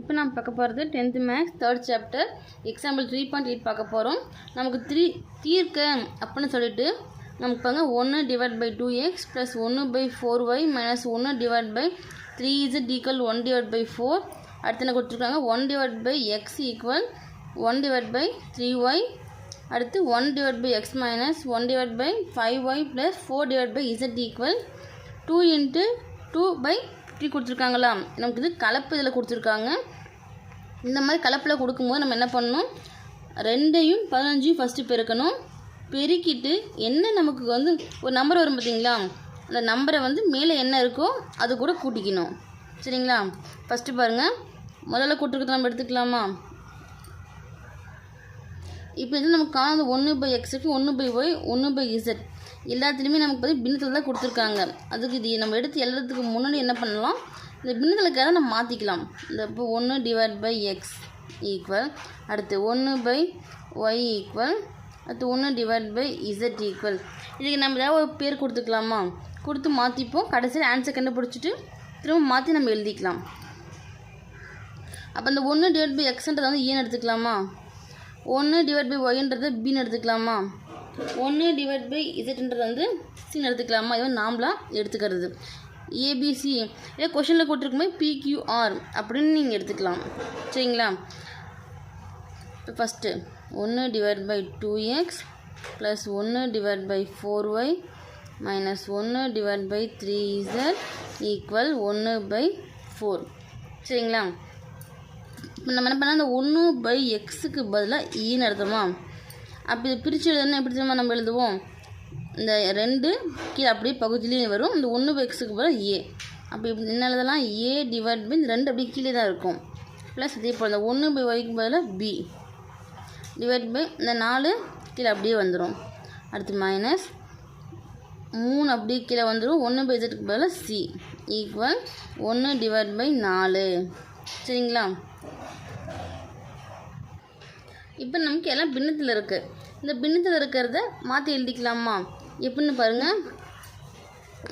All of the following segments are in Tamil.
இப்போ நம்ம பார்க்க போகிறது tenth maths third chapter example three point eight பார்க்க போகிறோம். நமக்கு த்ரீ தீர்க்க அப்படின்னு சொல்லிட்டு நமக்கு பாருங்க ஒன்று divide by two X plus ஒன்று பை ஃபோர் ஒய் மைனஸ் ஒன்று divide by three is equal one divide by four அடுத்து என்ன கொடுத்துருக்காங்க? One divide by X equal one divide by three Y அடுத்து one divide by X minus one divide by five Y plus four divide by Z equal two into two by fifty கொடுத்துருக்காங்களா? நமக்கு இது கலப்பு இதில் கொடுத்துருக்காங்க. இந்த மாதிரி கலப்பில் கொடுக்கும்போது நம்ம என்ன பண்ணணும்? ரெண்டையும் பதினஞ்சையும் ஃபஸ்ட்டு பெருக்கணும். பெருக்கிட்டு என்ன நமக்கு வந்து ஒரு நம்பர் வரும் பார்த்தீங்களா? அந்த நம்பரை வந்து மேலே என்ன இருக்கோ அது கூட கூட்டிக்கணும். சரிங்களா? ஃபஸ்ட்டு பாருங்கள் முதல்ல கூட்டிருக்கிறது நம்ம எடுத்துக்கலாமா? இப்போ இது நமக்கு காணாத ஒன்று பை எக்ஸுக்கு ஒன்று பை ஒய் ஒன்று பை இசட் எல்லாத்துலேயுமே நமக்கு பார்த்து பின்னத்தில் தான் கொடுத்துருக்காங்க. அதுக்கு இது நம்ம எடுத்து எழுதுறதுக்கு முன்னாடி என்ன பண்ணலாம்? இந்த பின்னத்தில் நம்ம மாற்றிக்கலாம் இந்த இப்போ ஒன்று டிவைட் பை எக்ஸ் ஈக்குவல் அடுத்து ஒன்று பை ஒய் ஈக்குவல் அடுத்து ஒன்று டிவைட் பை இசட் ஈக்குவல் இதுக்கு நம்ம ஏதாவது ஒரு பேர் கொடுத்துக்கலாமா? கொடுத்து மாற்றிப்போம் கடைசியில் ஆன்சர் கண்டுபிடிச்சிட்டு திரும்ப மாற்றி நம்ம எழுதிக்கலாம். அப்போ இந்த ஒன்று டிவைட் பை எக்ஸ்ன்றதை வந்து ஏன்னு எடுத்துக்கலாமா? ஒன்று டிவைட் பை ஒய்ன்றது பின்னு எடுத்துக்கலாமா? ஒன்று டிவைட் பை இசட்ன்றது வந்து சின்னு எடுத்துக்கலாமா? இது வந்து நாமளாக எடுத்துக்கிறது ஏபிசி இதே கொஷனில் கொடுத்துருக்குமே பிக்யூஆர் அப்படின்னு நீங்கள் எடுத்துக்கலாம். சரிங்களா? இப்போ ஃபஸ்ட்டு ஒன்று divide by two X plus ஒன்று divide by four Y minus ஒன்று divide by three Z equal ஒன்று பை ஃபோர் சரிங்களா? இப்போ நம்ம என்ன பண்ணால் அந்த ஒன்று பை எக்ஸுக்கு பதிலாக ஈன்னு e எடுத்தோமா அப்படி இதை பிரித்து எழுதுனா எப்படி தெரியுமா நம்ம எழுதுவோம்? இந்த ரெண்டு கீழே அப்படியே பகுதியிலேயே வரும். இந்த ஒன்று எக்ஸுக்கு பதிலாக ஏ அப்போ இப்படி என்ன எழுதலாம்? ஏ டிவைட் பை இந்த ரெண்டு அப்படியே கீழே தான் இருக்கும். ப்ளஸ் இதே போல் இந்த ஒன்று பை ஒய்க்கு பதிலாக பி டிவைட் பை இந்த நாலு கீழே அப்படியே வந்துடும் அடுத்து மைனஸ் மூணு அப்படியே கீழே வந்துடும் ஒன்று பை இசட்டுக்கு பதிலாக சி ஈக்குவல் ஒன்று டிவைட் பை நாலு. சரிங்களா? இப்போ நமக்கு எல்லாம் பின்னத்தில் இருக்குது இந்த பின்னத்தில் இருக்கிறத மாற்றி எழுதிக்கலாமா? எப்படின்னு பாருங்கள்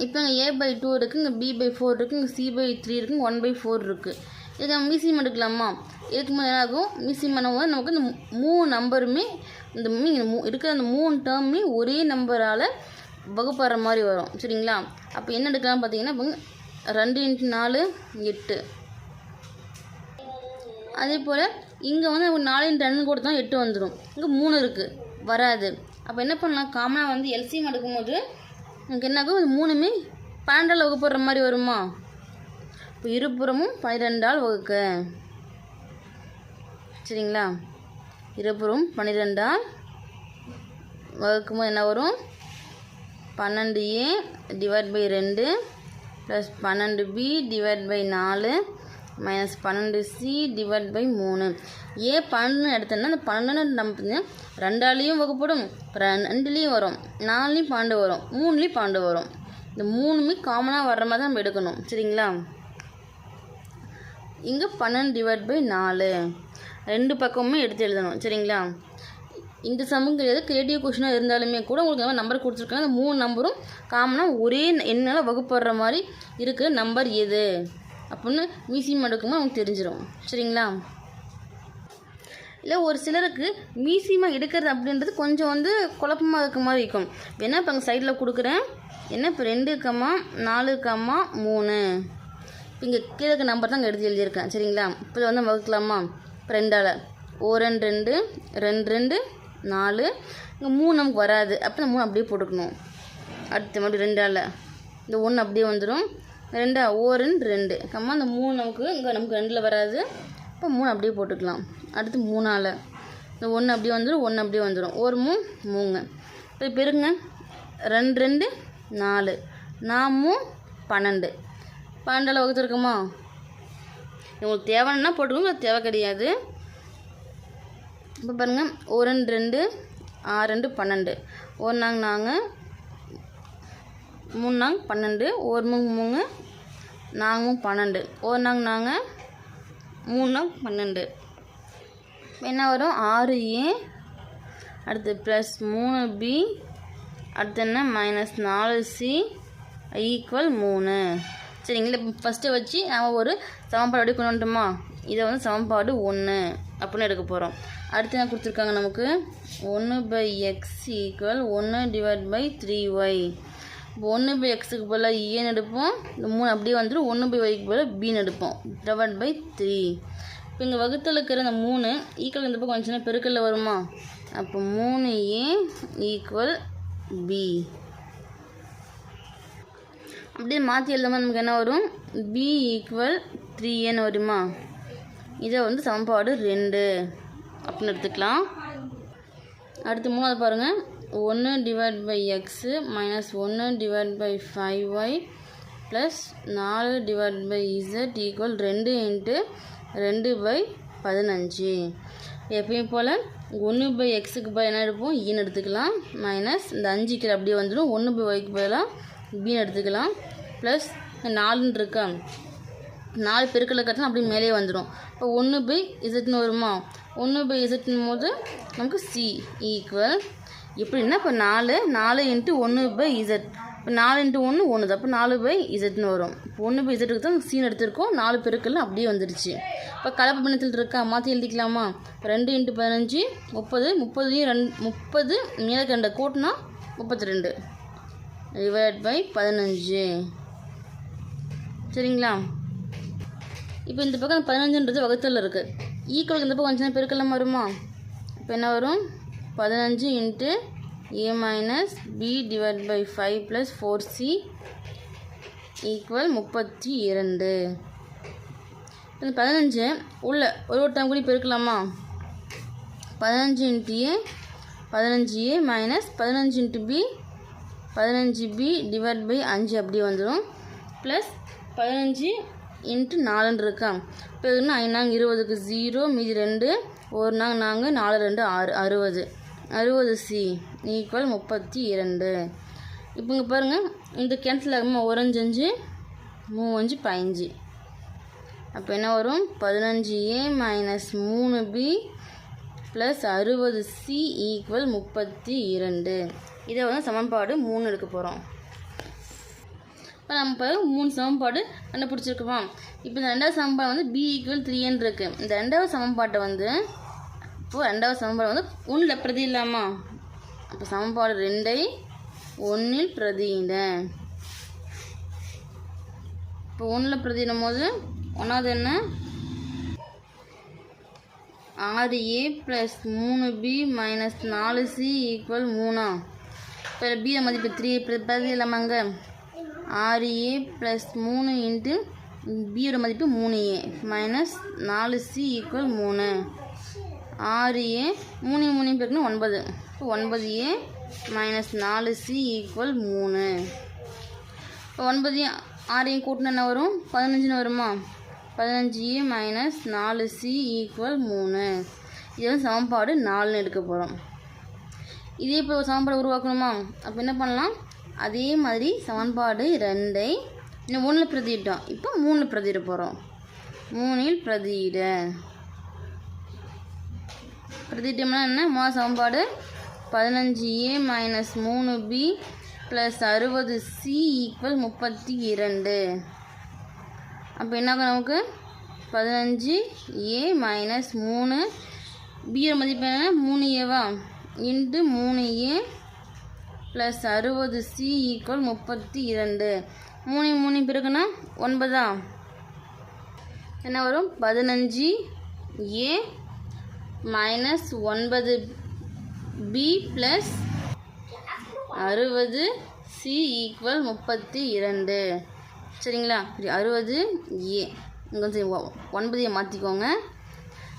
இப்போ இங்கே ஏ பை டூ இருக்குது இங்கே பி பை ஃபோர் இருக்குது இங்கே சி பை த்ரீ இருக்குது ஒன் பை ஃபோர் இருக்குது இதுக்கு நம்ம மியூசியம் எடுக்கலாமா? இதுக்கு மேலே என்ன ஆகும் மியூசியம் பண்ணும்போது நமக்கு இந்த மூணு நம்பருமே இந்த மூ இருக்கிற அந்த மூணு டேர்மே ஒரே நம்பரால் வகுப்படுற மாதிரி வரும். சரிங்களா? அப்போ என்ன எடுக்கலாம் பார்த்தீங்கன்னா இப்போ ரெண்டு இன்ட்டு நாலு எட்டு. அதே போல் இங்கே வந்து ஒரு நாலு இன்ட்டு கூட தான் எட்டு வந்துடும் இங்கே மூணு இருக்குது வராது. அப்போ என்ன பண்ணலாம்? காமனாக வந்து எல்சிஎம் எடுக்கும்போது நமக்கு என்ன ஆகும்? இது மூணுமே பன்னெண்டால் வகுப்படுற மாதிரி வருமா? இப்போ இருபுறமும் பன்னிரெண்டால் வகுக்க. சரிங்களா? இருபுறம் பன்னிரெண்டால் வகுக்கும்போது என்ன வரும்? பன்னெண்டு ஏ டிவைட் பை ரெண்டு ப்ளஸ் பன்னெண்டு பி டிவைட் பை நாலு மைனஸ் பன்னெண்டு சி டிவைட் பை மூணு. ஏ பன்னெண்டு எடுத்தோன்னா அந்த பன்னெண்டு நம்ம ரெண்டாலேயும் வகுப்படும் ரெண்டுலேயும் வரும் நாலுலேயும் பன்னெண்டு வரும் மூணுலேயும் பன்னெண்டு வரும். இந்த மூணுமே காமனாக வர்ற மாதிரி தான் நம்ம எடுக்கணும். சரிங்களா? இங்கே பன்னெண்டு டிவைட் பை நாலு. ரெண்டு பக்கமுமே எடுத்து எழுதணும். சரிங்களா? இந்த சமம் கிடையாது கிரியேட்டிவ் கொஷினாக இருந்தாலுமே கூட உங்களுக்கு நம்பர் கொடுத்துருக்காங்க அந்த மூணு நம்பரும் காமனாக ஒரே எண்ணால் வகுப்படுற மாதிரி இருக்கிற நம்பர் எது? அப்படின்னு மீசி எடுக்கும்போது அவங்களுக்கு தெரிஞ்சிடும் சரிங்களா? இல்லை ஒரு சிலருக்கு மியூசியமாக எடுக்கிறது அப்படின்றது கொஞ்சம் வந்து குழப்பமாக இருக்க மாதிரி இருக்கும். வேணா இப்போ அங்கே சைடில் கொடுக்குறேன். என்ன இப்போ ரெண்டு கம்மா நாலு கம்மா மூணு? இப்போ இங்கே கீழே இருக்க நம்பர் தான் இங்கே எடுத்து எழுதியிருக்கேன். சரிங்களா? இப்போ வந்து வகுக்கலாமா? இப்போ ரெண்டால். ஓ ரெண்டு ரெண்டு ரெண்டு ரெண்டு நாலு. இங்கே மூணு நமக்கு வராது. அப்போ இந்த மூணு அப்படியே போட்டுக்கணும். அடுத்த மறுபடியும் ரெண்டால். இந்த ஒன்று அப்படியே வந்துடும் ரெண்டா ஓ ரெண்டு. ரெண்டு கம்மா அந்த மூணு நமக்கு இங்கே நமக்கு ரெண்டில் வராது. இப்போ மூணு அப்படியே போட்டுக்கலாம். அடுத்து மூணால். இந்த ஒன்று அப்படியே வந்துடும் ஒன்று அப்படியே வந்துடும் ஒரு மூ மூங்க. இப்போ பெருங்க. ரெண்டு ரெண்டு நாலு. நாமும் பன்னெண்டு. பன்னெண்டில் வகுத்துருக்கோமா? உங்களுக்கு தேவைன்னா போட்டுக்கோங்க தேவை கிடையாது. இப்போ பாருங்கள் ஒரு ரெண்டு ரெண்டு ஆறு ரெண்டு பன்னெண்டு. ஒரு நாங்கள் மூணு நாங்க பன்னெண்டு. ஒரு மூணு மூணு நாங்களும் பன்னெண்டு. ஒரு நாங்க நாங்கள் மூணு நாங்க பன்னெண்டு என்ன வரும்? ஆறு ஏ. அடுத்து ப்ளஸ் மூணு பி. அடுத்து என்ன? மைனஸ் நாலு சி. ஈக்குவல் மூணு. சரிங்களா? இப்போ ஃபஸ்ட்டு வச்சு நாம் ஒரு சமன்பாடு எப்படி கொண்டு வந்துட்டோமா இதை வந்து சமன்பாடு ஒன்று அப்படின்னு எடுக்க போகிறோம் அடுத்து என்ன கொடுத்துருக்காங்க நமக்கு? ஒன்று பை எக்ஸ் ஈக்குவல் ஒன்று டிவைட் பை த்ரீ ஒய் இப்போ ஒன்று பை எக்ஸுக்கு போல் ஏன்னு e எடுப்போம். இந்த மூணு அப்படியே வந்துடும் ஒன்று பை ஒய்க்கு பதிலாக பின்னு எடுப்போம். டிவைட் பை த்ரீ இப்போ இங்கே வகுத்தில் இருக்கிற இந்த மூணு e ஈக்குவல் இந்த பக்கம் வந்துச்சுன்னா பெருக்கல்ல வருமா? அப்போ மூணு ஏ ஈக்குவல் பி அப்படியே மாற்றி எழுதும்போது நமக்கு என்ன வரும்? பி ஈக்குவல் த்ரீ ஏன்னு வருமா? இதை வந்து சமன்பாடு ரெண்டு. அப்படின்னு எடுத்துக்கலாம். அடுத்து மூணாவது பாருங்கள் ஒன்று டிவைட் பை எக்ஸு மைனஸ் ஒன்று divide by five Y plus நாலு டிவைட் பை இசட் ஈக்குவல் ரெண்டு இன்ட்டு ரெண்டு பை பதினஞ்சு. எப்பயும் போல் ஒன்று பை எக்ஸுக்கு பை என்ன எடுப்போம்? E ஈன்னு எடுத்துக்கலாம். மைனஸ் இந்த அஞ்சு கீழே அப்படியே வந்துடும். ஒன்று பை ஒய்க்கு பதிலாக பின்னு எடுத்துக்கலாம். ப்ளஸ் நாலுன்னு இருக்கா? நாலு பெருக்கலை கட்டினா அப்படியே மேலே வந்துடும். இப்போ ஒன்று பை இசட்னு வருமா? ஒன்று பை இசட்னும் போது நமக்கு சி ஈக்குவல் எப்படின்னா இப்போ நாலு? நாலு இன்ட்டு ஒன்று பை இசட் இப்போ நாலு இன்ட்டு ஒன்று ஒன்று தான் அப்போ நாலு பை இசட்னு வரும். இப்போ ஒன்று பை இசட்டுக்கு தான் சீன் எடுத்திருக்கோம். நாலு பெருக்கல் அப்படியே வந்துருச்சு. இப்போ கலப்பு பின்னத்தில் இருக்கா? மாற்றி எழுதிக்கலாமா? ரெண்டு இன்ட்டு பதினஞ்சு முப்பது முப்பதுலேயும் ரெண்டு முப்பது மேலே கோட்னா கூட்டினா முப்பத்தி ரெண்டு டிவைட் பை பதினஞ்சு. சரிங்களா? இப்போ இந்த பக்கம் பதினஞ்சுன்றது வகுத்தல் இருக்குது ஈக்குவலுக்கு இந்த பக்கம் வந்துச்சுன்னா பெருக்கெல்லாம் வருமா? இப்போ என்ன வரும்? பதினஞ்சு into A minus B divide by five plus four C equal முப்பத்தி இரண்டு. இந்த பதினஞ்சு உள்ள ஒரு ஒரு டைம் கூட பெருக்கலாமா? பதினஞ்சு இன்ட்டு ஏ பதினஞ்சு ஏ மைனஸ் பதினஞ்சு இன்ட்டு பி பதினஞ்சு பி டிவைட் பை அஞ்சு அப்படி வந்துடும் ப்ளஸ் பதினஞ்சு இன்ட்டு நாலுன்னு இருக்கான் இப்போ இதுன்னா ஐநாங்க இருபதுக்கு ஜீரோ மீதி ரெண்டு ஒரு நாங்கள் நாங்கள் நாலு ரெண்டு ஆறு அறுபது. அறுபது சி ஈக்குவல் முப்பத்தி இரண்டு. இப்போ இங்கே பாருங்கள் இந்த கேன்சல் ஆகுமா? ஒரஞ்சஞ்சு அஞ்சு மூவஞ்சு பதினஞ்சு. அப்போ என்ன வரும்? பதினஞ்சு ஏ மைனஸ் மூணு பி ப்ளஸ் அறுபது சி ஈக்குவல் முப்பத்தி இரண்டு. இதை வந்து சமன்பாடு மூணு எடுக்க போகிறோம் இப்போ நம்ம இப்போ மூணு சமன்பாடு கண்டுபிடிச்சிருக்கோமா? இப்போ இந்த ரெண்டாவது சமன்பாடு வந்து பி ஈக்குவல் த்ரீன்னு இருக்குது இந்த ரெண்டாவது சமன்பாட்டை வந்து இப்போது ரெண்டாவது சமன்பாடு வந்து ஒன்றில் பிரதி இல்லாமா? அப்போ சமன்பாடு ரெண்டை ஒன்றில் பிரதியிட இப்போ ஒன்றில் பிரதியிடும் போது ஒன்றாவது என்ன? ஆறு ஏ ப்ளஸ் மூணு பி மைனஸ் நாலு சி ஈக்குவல் மூணா. இப்போ பி மதிப்பு த்ரீ பிரதி இல்லாமாங்க? ஆறு ஏ ப்ளஸ் மூணு இன்ட்டு பியோட மதிப்பு மூணு ஏ மைனஸ் நாலு சி ஈக்குவல் மூணு. ஆறு ஏ மூணு மூணு பேருக்குன்னு ஒன்பது. இப்போ ஒன்பது ஏ மைனஸ் நாலு சி ஈக்குவல் மூணு. இப்போ ஒன்பது ஆறையும் கூட்டினா என்ன வரும்? பதினஞ்சுன்னு வருமா? பதினஞ்சு ஏ மைனஸ் நாலு சி ஈக்குவல் மூணு. இது வந்து சமன்பாடு நாலுன்னு எடுக்க போகிறோம் இதே இப்போ சமன்பாடு உருவாக்கணுமா? அப்போ என்ன பண்ணலாம்? அதே மாதிரி சமன்பாடு ரெண்டை இன்னும் ஒன்றில் பிரதியிட்டோம். இப்போ மூணில் பிரதியிட போகிறோம் மூணில் பிரதியிட. பிரதிட்டம்னா என்ன? மூணாவது சமன்பாடு பதினஞ்சு ஏ மைனஸ் மூணு பி ப்ளஸ் அறுபது சி ஈக்குவல் முப்பத்தி இரண்டு. அப்போ என்ன நமக்கு? பதினஞ்சு ஏ மைனஸ் மூணு பியோட மதிப்பு என்ன மூணு ஏவா இன்ட்டு மூணு ஏ ப்ளஸ் அறுபது சி ஈக்குவல் முப்பத்தி இரண்டு. மூணு மூணு பிறகுனா ஒன்பதா? என்ன வரும்? பதினஞ்சு ஏ மைனஸ் ஒன்பது பி ப்ளஸ் அறுபது சி ஈக்குவல் முப்பத்தி இரண்டு சரிங்களா? இப்படி அறுபது ஏ இங்கே ஒ- ஒன்பதையை மாற்றிக்கோங்க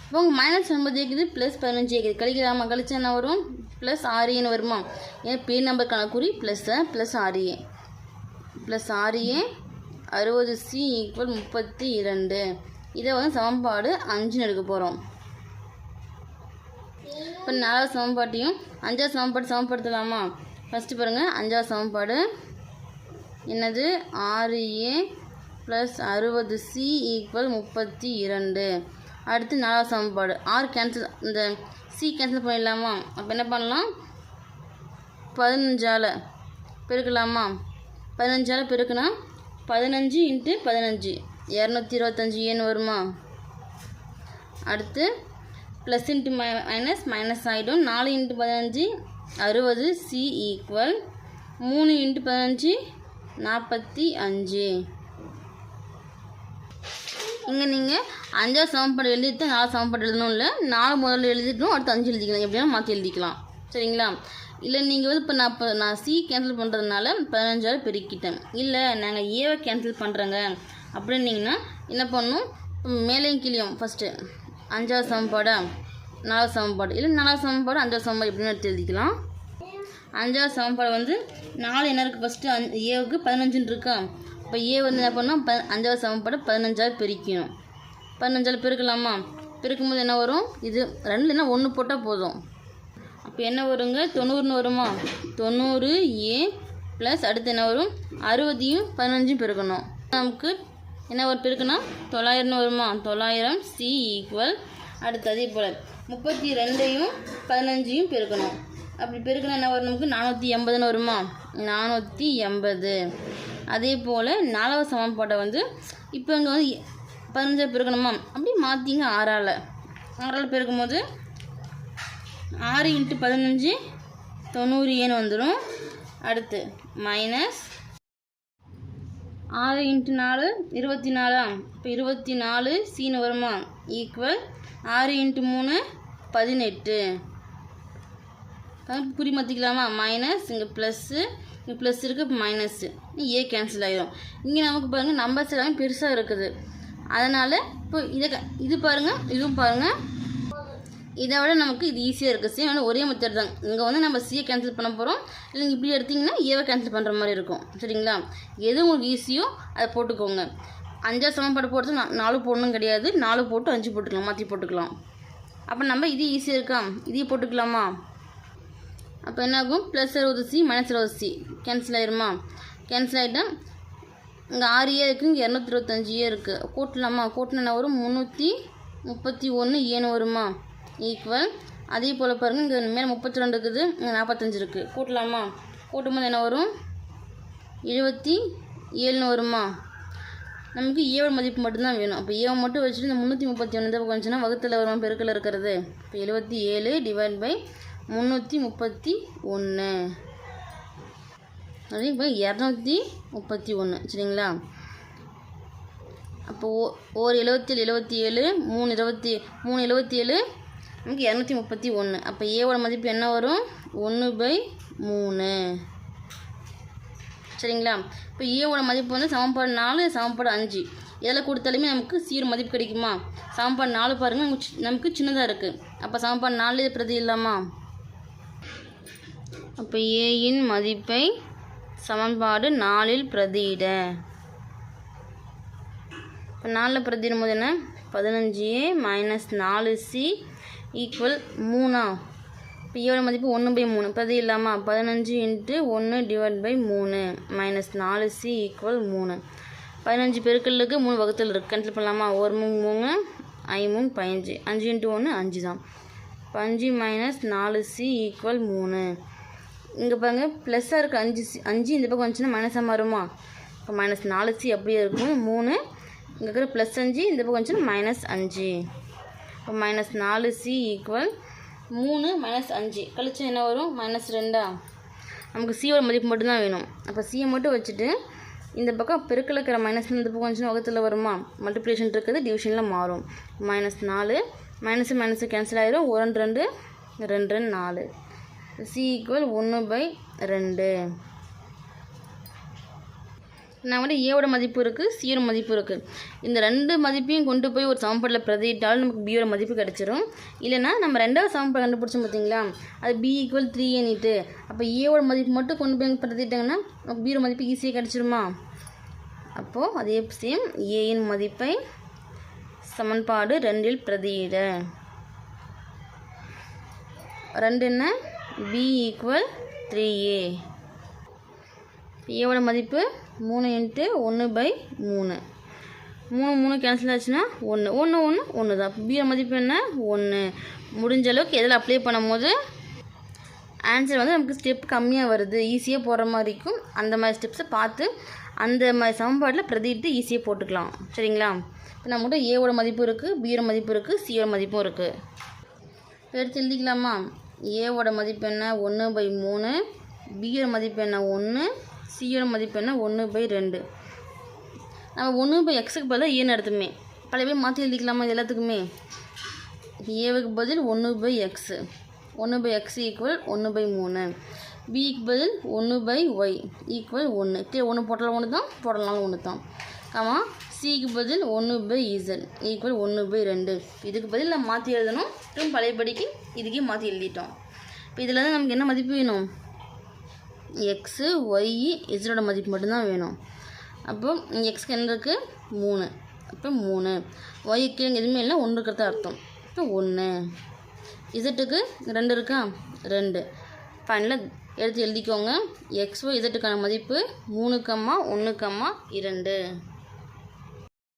இப்போ உங்கள் மைனஸ் ஒன்பது இருக்குது ப்ளஸ் பதினஞ்சு இருக்குது. கழிக்கலாமா? கழிச்சா என்ன வரும்? ப்ளஸ் ஆறு வருமா? ஏன் பே நம்பர் கணக்குறி ப்ளஸ்ஸு ப்ளஸ் ஆறு ப்ளஸ் ஆறு ஏ அறுபது சி ஈக்குவல் முப்பத்தி இரண்டு இதை வந்து சமன்பாடு அஞ்சுன்னு எடுக்க போகிறோம் இப்போ நாலாவது சமன்பாட்டையும் அஞ்சாவது சமன்பாடு சமப்படுத்தலாமா ஃபஸ்ட்டு பாருங்கள் அஞ்சாவது சமன்பாடு. என்னது? ஆறு ஏ ப்ளஸ் அறுபது சி ஈக்குவல் முப்பத்தி இரண்டு. அடுத்து நாலாவது சமன்பாடு. ஆறு கேன்சல் இந்த சி கேன்சல் பண்ணிடலாமா? அப்போ என்ன பண்ணலாம்? பதினஞ்சால் பெருக்கலாமா? பதினஞ்சால் பெருக்குனா பதினஞ்சு இன்ட்டு பதினஞ்சு. இரநூத்தி இருபத்தஞ்சி ஏன்னு வருமா? அடுத்து ப்ளஸ் இன்ட்டு மை மைனஸ் மைனஸ் ஆகிடும் நாலு இன்ட்டு பதினஞ்சு அறுபது சி ஈக்குவல் மூணு இன்ட்டு பதினஞ்சு நாற்பத்தி அஞ்சு. இங்கே நீங்கள் அஞ்சாவது சமன்பாடு எழுதிட்டு நாலு சமன்பாடு எழுதணும் இல்லை நாலு முதல்ல எழுதிட்டும் அடுத்து அஞ்சு எழுதிக்கலாம். எப்படின்னா மாற்றி எழுதிக்கலாம். சரிங்களா? இல்லை நீங்கள் வந்து இப்போ நான் இப்போ நான் சி கேன்சல் பண்ணுறதுனால பதினஞ்சாவது பெருக்கிட்டேன். இல்லை நாங்கள் ஏவை கேன்சல் பண்ணுறேங்க அப்படின்னீங்கன்னா என்ன பண்ணணும் மேலேயும் கீழேயும் ஃபஸ்ட்டு அஞ்சாவது சமன்பாடா நாலாவது சமன்பாடு இல்லை நாலாவது சமன்பாடு அஞ்சாவது சமன்பாடு எப்படின்னு எடுத்து எழுதிக்கலாம். அஞ்சாவது சமன்பாடு வந்து நாலு என்ன இருக்குது ஃபஸ்ட்டு அஞ் ஏவுக்கு பதினஞ்சுன்னு இருக்கா? இப்போ ஏ வந்து என்ன பண்ணால் ப அஞ்சாவது சமன்பாடு பதினஞ்சாவது பெருக்கணும். பதினஞ்சாவது பெருக்கலாமா? பெருக்கும்போது என்ன வரும்? இது ரெண்டு என்ன? ஒன்று போட்டால் போதும். அப்போ என்ன வருங்க? தொண்ணூறுன்னு வருமா? தொண்ணூறு ஏ ப்ளஸ் அடுத்து என்ன வரும்? அறுபதையும் பதினஞ்சும் பெருக்கணும். நமக்கு என்ன ஒரு பெருக்குனா தொள்ளாயிரம்னு வருமா? தொள்ளாயிரம் சி ஈக்குவல் அடுத்து அதே போல் முப்பத்தி ரெண்டையும் பதினஞ்சையும் பெருக்கணும். அப்படி பெருக்கினா என்ன வரும் நமக்கு? நானூற்றி எண்பதுன்னு வருமா? நானூற்றி எண்பது. அதே போல் நாலாவது சமன்பாட்டை வந்து இப்போ இங்கே வந்து பதினஞ்சா பெருக்கணுமா? அப்படி மாற்றிங்க ஆறால். ஆறால் பெருக்கும்போது ஆறு இன்ட்டு பதினஞ்சு தொண்ணூறு ஏன்னு வந்துடும் அடுத்து மைனஸ் ஆறு இன்ட்டு நாலு இருபத்தி நாலா? இப்போ இருபத்தி நாலு சீனு வருமா? ஈக்குவல் ஆறு இன்ட்டு மூணு பதினெட்டு. குறி மாற்றிக்கலாமா மைனஸ் இங்கே ப்ளஸ்ஸு இங்கே ப்ளஸ் இருக்குது இப்போ மைனஸ்ஸு ஏ கேன்சல் ஆகிடும் இங்கே நமக்கு பாருங்கள் நம்பர்ஸ் எல்லாமே பெருசாக இருக்குது. அதனால் இப்போ இதை இது பாருங்கள் இதுவும் பாருங்கள் இதை விட நமக்கு இது ஈஸியாக இருக்குது சேம் ஆனால் ஒரே மெத்தட் தான். இங்கே வந்து நம்ம சியை கேன்சல் பண்ண போகிறோம் இல்லை இப்படி எடுத்திங்கன்னா ஏவை கேன்சல் பண்ணுற மாதிரி இருக்கும். சரிங்களா? எது உங்களுக்கு ஈஸியோ அதை போட்டுக்கோங்க. அஞ்சா சமன்பாடு போடுறது நான் நாலு போடணும் கிடையாது. நாலு போட்டு அஞ்சு போட்டுக்கலாம். மாற்றி போட்டுக்கலாம். அப்போ நம்ம இது ஈஸியாக இருக்கா? இதையும் போட்டுக்கலாமா? அப்போ என்னாகும்? ப்ளஸ் இருபது சி மைனஸ் இருபது சி கேன்சல் ஆயிருமா? கேன்சல் ஆகிட்டா இங்கே ஆறு ஏ இருக்குது இங்கே இரநூத்தி இருபத்தஞ்சி ஏ இருக்குது கூட்டலாமா? கூட்டினா வரும் முந்நூற்றி முப்பத்தி ஒன்று ஏன்னு வருமா? ஈக்குவல் அதே போல் பாருங்கள் இங்கே மேலே முப்பத்தி ரெண்டு இருக்குது இங்கே நாற்பத்தஞ்சு இருக்குது கூட்டலாமா? கூட்டும்போது என்ன வரும்? எழுபத்தி ஏழுன்னு வருமா? நமக்கு ஏவோட மதிப்பு மட்டும்தான் வேணும். அப்போ ஏவை மட்டும் வச்சுட்டு இந்த முந்நூற்றி முப்பத்தி ஒன்று தான் கொஞ்சம்னா வகுத்தில் வருமா பெருக்கில் இருக்கிறது. இப்போ எழுபத்தி ஏழு டிவைட் பை முந்நூற்றி முப்பத்தி ஒன்று அதே இப்போ இரநூத்தி முப்பத்தி ஒன்று சரிங்களா? அப்போ ஓ ஒரு எழுபத்தேழு எழுபத்தி ஏழு மூணு இருபத்தி மூணு எழுபத்தி ஏழு நமக்கு இரநூத்தி முப்பத்தி ஒன்று அப்போ ஏவோட மதிப்பு என்ன வரும்? ஒன்று பை மூணு. சரிங்களா? இப்போ ஏவோட மதிப்பு வந்து சமன்பாடு நாலு சமன்பாடு அஞ்சு. எதில் கொடுத்தாலுமே நமக்கு சீர் மதிப்பு கிடைக்குமா? சமன்பாடு நாலு பாருங்கள் நமக்கு சி- நமக்கு சின்னதாக இருக்குது அப்போ சமன்பாடு நாலு பிரதி இல்லாமா? அப்போ ஏயின் மதிப்பை சமன்பாடு நாலில் பிரதியிட. இப்போ நாலில் பிரதியிடும் போது என்ன? பதினஞ்சு ஏ மைனஸ் நாலு சி ஈக்குவல் மூணா. இப்போ மதிப்பு ஒன்று பை மூணு. இப்போ அது இல்லாமல் பதினஞ்சு இன்ட்டு ஒன்று டிவைட் பை மூணு. மைனஸ் நாலு சி ஈக்குவல் மூணு. பதினஞ்சு பெருக்கலுக்கு மூணு வகுத்தல் இருக்குது கண்டில் பண்ணலாமா? ஒரு மூணு மூணு ஐ மூணு பதினஞ்சு. அஞ்சு இன்ட்டு ஒன்று அஞ்சு தான். இப்போ அஞ்சு மைனஸ் நாலு சி ஈக்குவல் மூணு. இங்கே பாருங்க ப்ளஸ்ஸாக இருக்குது அஞ்சு சி அஞ்சு இந்த பக்கம் வந்துச்சுன்னா மைனஸாக மாறுமா? இப்போ மைனஸ் நாலு சி அப்படியே இருக்கும். மூணு இங்கே இருக்கிற ப்ளஸ் அஞ்சு இந்த பக்கம் வந்துச்சுன்னா மைனஸ் அஞ்சு. இப்போ மைனஸ் நாலு சி ஈக்குவல் மூணு மைனஸ் அஞ்சு. கழிச்சு என்ன வரும்? மைனஸ் ரெண்டா? நமக்கு சியோட மதிப்பு மட்டும்தான் வேணும். அப்போ சியை மட்டும் வச்சுட்டு இந்த பக்கம் பெருக்கில் இருக்கிற மைனஸ் இந்த பக்கம் வந்துச்சுன்னா வகத்தில் வருமா? மல்டிப்ளிகேஷன் இருக்குது டிவிஷனில் மாறும். மைனஸ் நாலு மைனஸ் மைனஸ் கேன்சல் ஆயிரும். ஒரு ரெண்டு ரெண்டு ரெண்டு நாலு. சி ஈக்குவல் ஒன்று பை ரெண்டு. நான் வந்து ஏவோட மதிப்பு இருக்குது சியோட மதிப்பு இருக்குது இந்த ரெண்டு மதிப்பையும் கொண்டு போய் ஒரு சமன்பாட்டில் பிரதியிட்டாலும் நமக்கு பியோட மதிப்பு கிடச்சிரும். இல்லைன்னா நம்ம ரெண்டாவது சமன்பாடு கண்டுபிடிச்சோம் பார்த்தீங்களா? அது பி ஈக்குவல் த்ரீ எண்ணிட்டு அப்போ ஏவோட மதிப்பு மட்டும் கொண்டு போய் பிரதிட்டாங்கன்னா நமக்கு பியோட மதிப்பு ஈஸியாக கிடச்சிருமா? அப்போது அதே சேம் ஏயின் மதிப்பை சமன்பாடு ரெண்டில் பிரதியிட. ரெண்டு என்ன? பி ஈக்குவல் த்ரீ ஏ ஏவோட மதிப்பு மூணு இன்ட்டு ஒன்று பை மூணு. மூணு மூணு கேன்சல் ஆச்சுன்னா ஒன்று ஒன்று ஒன்று ஒன்று தான் பியோட மதிப்பு என்ன? ஒன்று முடிஞ்ச அளவுக்கு எதில் அப்ளை பண்ணும்போது ஆன்சர் வந்து நமக்கு ஸ்டெப் கம்மியாக வருது. ஈஸியாக போடுற மாதிரி இருக்கும். அந்த மாதிரி ஸ்டெப்ஸை பார்த்து அந்த மாதிரி சமன்பாட்டில் பிரதிட்டு ஈஸியாக போட்டுக்கலாம். சரிங்களா? இப்போ நம்மகிட்ட ஏவோட மதிப்பு இருக்குது பியோட மதிப்பு இருக்குது சியோட மதிப்பும் இருக்குது எடுத்து எழுதிக்கலாமா? ஏவோட மதிப்பு என்ன? ஒன்று பை மூணு. பியோட மதிப்பு என்ன? ஒன்று சியோட மதிப்பு என்ன? ஒன்று பை ரெண்டு. நம்ம ஒன்று பை எக்ஸுக்கு பதிலாக ஏன்னு எடுத்துமே பழைய பேர் மாற்றி எழுதிக்கலாமா இது எல்லாத்துக்குமே? ஏவுக்கு பதில் ஒன்று பை எக்ஸு ஒன்று பை எக்ஸ் ஈக்குவல் ஒன்று பை மூணு. பிக்கு பதில் ஒன்று பை ஒய் ஈக்குவல் ஒன்று கீழே ஒன்று போட்டாலும் ஒன்று தான் போடலாம் ஒன்று தான். ஆமாம் சிக்கு பதில் ஒன்று பை இசட் ஈக்குவல் ஒன்று பை ரெண்டு. இதுக்கு பதில் நம்ம மாற்றி எழுதணும். திரும்ப பழையபடிக்கு இதுக்கே மாற்றி எழுதிட்டோம். இப்போ இதில் தான் நமக்கு என்ன மதிப்பு வேணும்? எக்ஸு ஒய் இசடோட மதிப்பு மட்டும்தான் வேணும். அப்போ எக்ஸ்க்கு என்ன இருக்குது மூணு. அப்போ மூணு. ஒய்க்கு எதுவுமே இல்லை. ஒன்று இருக்கிறதா அர்த்தம். இப்போ ஒன்று. இசட்டுக்கு ரெண்டு இருக்கா? ரெண்டு. ஃபைனலாக எடுத்து எழுதிக்கோங்க. எக்ஸ் ஒய் இசட்டுக்கான மதிப்பு மூணு கம்மா ஒன்று கம்மா இரண்டு.